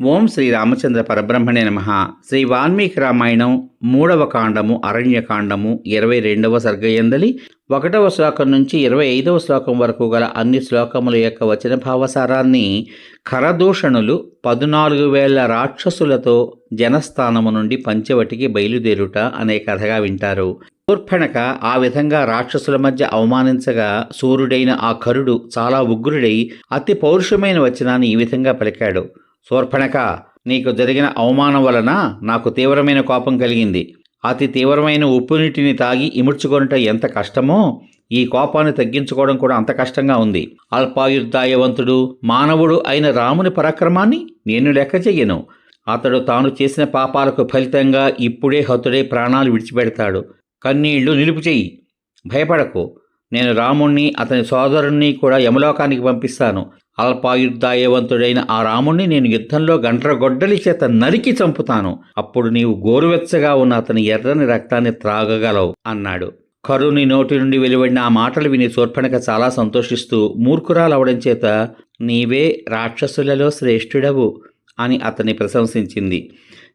ఓం శ్రీ రామచంద్ర పరబ్రహ్మణే నమ. శ్రీ వాల్మీకి రామాయణం మూడవ కాండము అరణ్యకాండము ఇరవై రెండవ సర్గయందలి ఒకటవ శ్లోకం నుంచి ఇరవై ఐదవ శ్లోకం వరకు గల అన్ని శ్లోకముల యొక్క వచన భావసారాన్ని ఖరదూషణులు పద్నాలుగు వేల రాక్షసులతో జనస్థానము నుండి పంచవటికి బయలుదేరుట అనే కథగా వింటారు. శూర్పణక ఆ విధంగా రాక్షసుల మధ్య అవమానించగా సూర్యుడైన ఆ కరుడు చాలా ఉగ్రుడై అతి పౌరుషమైన వచనాన్ని ఈ విధంగా పలికాడు. శూర్పణక నీకు జరిగిన అవమానం వలన నాకు తీవ్రమైన కోపం కలిగింది. అతి తీవ్రమైన ఉప్పు నీటిని తాగి ఇముడ్చుకొనుట ఎంత కష్టమో ఈ కోపాన్ని తగ్గించుకోవడం కూడా అంత కష్టంగా ఉంది. అల్పాయుర్దాయవంతుడు మానవుడు అయిన రాముని పరాక్రమాన్ని నేను లెక్క చెయ్యను. అతడు తాను చేసిన పాపాలకు ఫలితంగా ఇప్పుడే హతుడే ప్రాణాలు విడిచిపెడతాడు. కన్నీళ్ళు నిలుపు చెయ్యి. భయపడకు. నేను రాముణ్ణి అతని సోదరుణ్ణి కూడా యమలోకానికి పంపిస్తాను. అల్పాయుద్ధాయవంతుడైన ఆ రాముణ్ణి నేను యుద్ధంలో గండ్ర గొడ్డలి చేత నరికి చంపుతాను. అప్పుడు నీవు గోరువెచ్చగా ఉన్న అతని ఎర్రని రక్తాన్ని త్రాగగలవు అన్నాడు. కరుని నోటి నుండి వెలువడిన ఆ మాటలు విని శూర్పణక చాలా సంతోషిస్తూ మూర్ఖురాలవడం చేత నీవే రాక్షసులలో శ్రేష్ఠుడవు అని అతన్ని ప్రశంసించింది.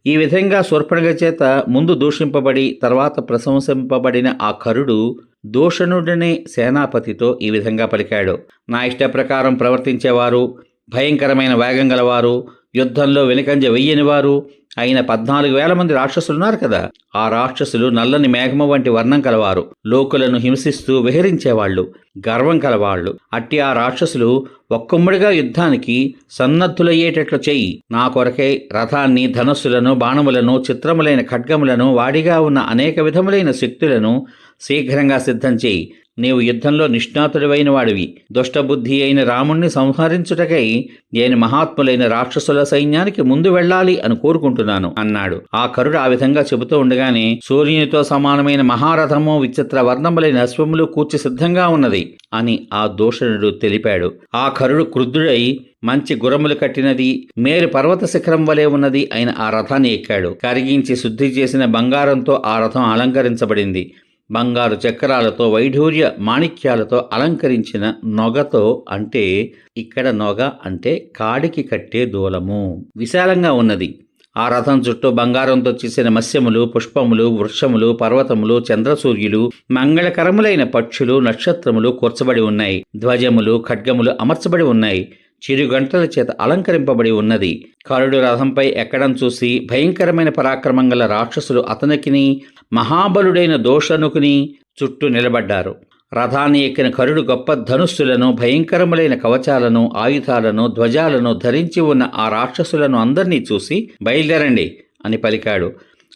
ఈ విధంగా శూర్పణగ చేత ముందు దూషింపబడి తర్వాత ప్రశంసింపబడిన ఆ కరుడు దూషణుడనే సేనాపతితో ఈ విధంగా పలికాడు. నా ఇష్ట ప్రకారం ప్రవర్తించేవారు భయంకరమైన వేగం గలవారు యుద్ధంలో వెనుకంజ వెయ్యని వారు అయిన పద్నాలుగు వేల మంది రాక్షసులున్నారు కదా. ఆ రాక్షసులు నల్లని మేఘము వంటి వర్ణం కలవారు. లోకులను హింసిస్తూ విహరించేవాళ్ళు గర్వం కలవాళ్ళు. అట్టి ఆ రాక్షసులు ఒక్కమ్ముడిగా యుద్ధానికి సన్నద్ధులయ్యేటట్లు చెయ్యి నా కొరకై రథాన్ని ధనస్సులను బాణములను చిత్రములైన ఖడ్గములను వాడిగా ఉన్న అనేక విధములైన శక్తులను శీఘ్రంగా సిద్ధం చేయి. నీవు యుద్ధంలో నిష్ణాతుడివైన వాడివి. దుష్టబుద్ధి అయిన రాముణ్ణి సంహరించుటకై నేను మహాత్ములైన రాక్షసుల సైన్యానికి ముందు వెళ్ళాలి అని కోరుకుంటున్నాను అన్నాడు. ఆ కరుడు ఆ విధంగా చెబుతూ ఉండగానే సూర్యునితో సమానమైన మహారథము విచిత్ర వర్ణములైన అశ్వములు కూర్చి సిద్ధంగా ఉన్నది అని ఆ దూషణుడు తెలిపాడు. ఆ కరుడు క్రుద్ధుడై మంచి గురములు కట్టినది మేరు పర్వత శిఖరం వలె ఉన్నది అయిన ఆ రథాన్ని ఎక్కాడు. కరిగించి శుద్ధి చేసిన బంగారంతో ఆ రథం అలంకరించబడింది. బంగారు చక్రాలతో వైఢూర్య మాణిక్యాలతో అలంకరించిన నొగతో అంటే ఇక్కడ నొగ అంటే కాడికి కట్టే దూలము. విశాలంగా ఉన్నది. ఆ రథం చుట్టూ బంగారంతో చేసిన మత్స్యములు పుష్పములు వృక్షములు పర్వతములు చంద్రసూర్యులు మంగళకరములైన పక్షులు నక్షత్రములు కూర్చబడి ఉన్నాయి. ధ్వజములు ఖడ్గములు అమర్చబడి ఉన్నాయి. చిరుగంటల చేత అలంకరింపబడి ఉన్నది. కరుడు రథంపై ఎక్కడం చూసి భయంకరమైన పరాక్రమం గల రాక్షసులు అతనికిని మహాబలుడైన దోషనుకుని చుట్టూ నిలబడ్డారు. రథాన్ని ఎక్కిన కరుడు గొప్ప ధనుస్సులను భయంకరములైన కవచాలను ఆయుధాలను ధ్వజాలను ధరించి ఉన్న ఆ రాక్షసులను అందరినీ చూసి బయలుదేరండి అని పలికాడు.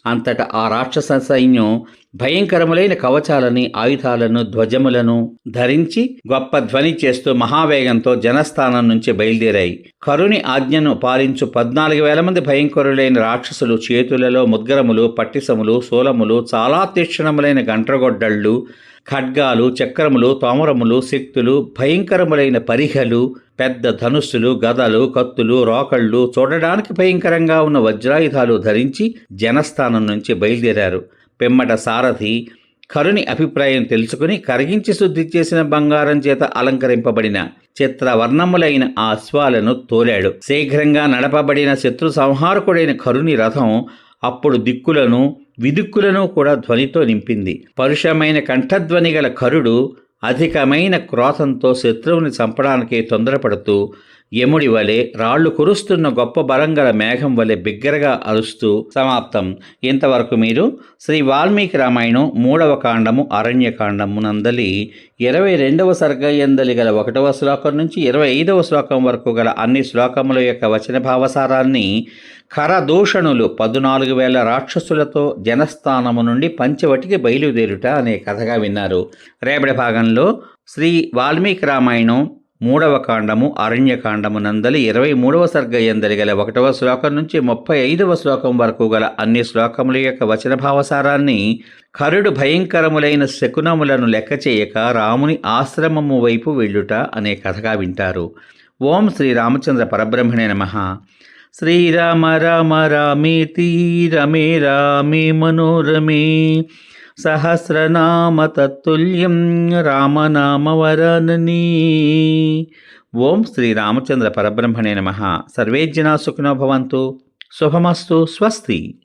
అంతటా ఆ రాక్షస సైన్యం భయంకరములైన కవచాలని ఆయుధాలను ధ్వజములను ధరించి గొప్ప ధ్వని చేస్తూ మహావేగంతో జనస్థానం నుంచి బయలుదేరాయి. కరుని ఆజ్ఞను పాలించు పద్నాలుగు వేల మంది భయంకరులైన రాక్షసులు చేతులలో ముద్గరములు పట్టిసములు శూలములు చాలా తీక్షణములైన గంట్రగొడ్డళ్ళు ఖడ్గాలు చక్రములు తోమరములు శక్తులు భయంకరములైన పరిహలు పెద్ద ధనుస్సులు గదలు కత్తులు రోకళ్ళు చూడడానికి భయంకరంగా ఉన్న వజ్రాయుధాలు ధరించి జనస్థానం నుంచి బయలుదేరారు. పిమ్మట సారథి కరుని అభిప్రాయం తెలుసుకుని కరిగించి శుద్ధి చేసిన బంగారం చేత అలంకరింపబడిన చిత్రవర్ణములైన ఆ అశ్వాలను తోలాడు. శీఘ్రంగా నడపబడిన శత్రు సంహారకుడైన కరుని రథం అప్పుడు దిక్కులను విదుక్కులను కూడా ధ్వనితో నింపింది. పరుషమైన కంఠధ్వని గల కరుడు అధికమైన క్రోధంతో శత్రువుని చంపడానికి తొందరపడుతూ యముడి వలె రాళ్ళు కురుస్తున్న గొప్ప బలంగల మేఘం వలె బిగ్గరగా అరుస్తూ సమాప్తం. ఇంతవరకు మీరు శ్రీ వాల్మీకి రామాయణం మూడవ కాండము అరణ్యకాండము నందలి ఇరవై రెండవ సర్గయందలి గల ఒకటవ శ్లోకం నుంచి ఇరవై ఐదవ శ్లోకం వరకు గల అన్ని శ్లోకముల యొక్క వచన భావసారాన్ని ఖరదూషణులు పద్నాలుగు వేల రాక్షసులతో జనస్థానము నుండి పంచవటికి బయలుదేరుట అనే కథగా విన్నారు. రేపటి భాగంలో శ్రీ వాల్మీకి రామాయణం మూడవ కాండము అరణ్యకాండము నందలి ఇరవై మూడవ సర్గయందలి గల ఒకటవ శ్లోకం నుంచి ముప్పై ఐదవ శ్లోకం వరకు గల అన్ని శ్లోకముల యొక్క వచన భావసారాన్ని కరుడు భయంకరములైన శకునములను లెక్క చేయక రాముని ఆశ్రమము వైపు వెళ్ళుట అనే కథగా వింటారు. ఓం శ్రీ రామచంద్ర పరబ్రహ్మణే నమ. శ్రీరామ రామ రామేతి రమే రామే మనోరమే. సహస్రనామ తత్తుల్యం రామనామవరాననీ. ఓం శ్రీ రామచంద్ర పరబ్రహ్మణే నమ. సర్వే జనా సుఖినో భవంతు. శుభమస్తు. స్వస్తి.